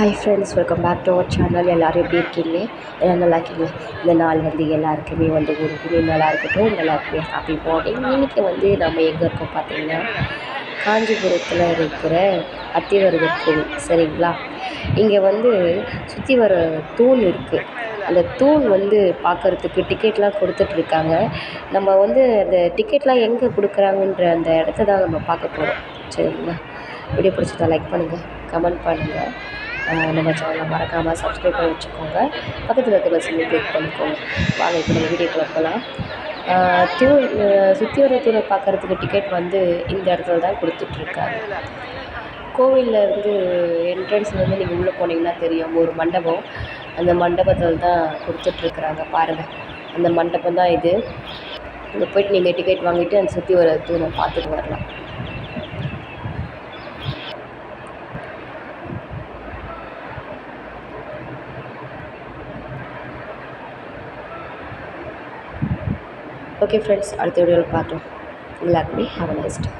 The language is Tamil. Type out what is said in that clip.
Hi friends welcome back to our channel எல்லோரும் எப்படி இருக்கீங்க? எல்லாம் நல்லா இருக்கீங்க? இந்த நாள் வந்து எல்லாருக்குமே வந்து ஒரு குரு நல்லா இருக்கட்டும். எல்லாருக்குமே ஹாப்பி மார்னிங் இன்றைக்கி வந்து நம்ம எங்கே இருக்கோம் பார்த்தீங்கன்னா காஞ்சிபுரத்தில் இருக்கிற அத்திவரதர் கோவில். சரிங்களா? இங்கே வந்து சுற்றி வர தூண் இருக்குது அந்த தூண் வந்து பார்க்குறதுக்கு டிக்கெட்லாம் கொடுத்துட்ருக்காங்க நம்ம வந்து அந்த டிக்கெட்லாம் எங்கே கொடுக்குறாங்கன்ற அந்த இடத்த தான் நம்ம பார்க்க போகிறோம் சரிங்களா? வீடியோ பிடிச்சிருந்தா லைக் பண்ணுங்கள் கமெண்ட் பண்ணுங்கள் நம்ம சேனலை மறக்காமல் சப்ஸ்கிரைப் பண்ணி வச்சுக்கோங்க. பக்கத்தில் இருக்க பஸ்ஸில் கிளிக் பண்ணிக்கோங்க. வாங்க இப்போ நம்ம வீடியோக்குள்ளே போகலாம் தூண் சுற்றி வர தூணை பார்க்குறதுக்கு டிக்கெட் வந்து இந்த இடத்துல தான் கொடுத்துட்ருக்காங்க கோவிலில் இருந்து என்ட்ரன்ஸ் வந்து நீங்கள் உள்ளே போனீங்கன்னா தெரியும். ஒரு மண்டபம். அந்த மண்டபத்தில் தான் கொடுத்துட்ருக்குறாங்க பாருங்கள் அந்த மண்டபம் தான் இது. அங்கே போய்ட்டு நீங்கள் டிக்கெட் வாங்கிட்டு அந்த சுற்றி வர தூணை பார்த்துட்டு வரலாம். ஓகே ஃப்ரெண்ட்ஸ் அடுத்த வீடியோவில் பார்க்கலாம். எல்லாருக்குமே ஹாவ் அ நைஸ் டே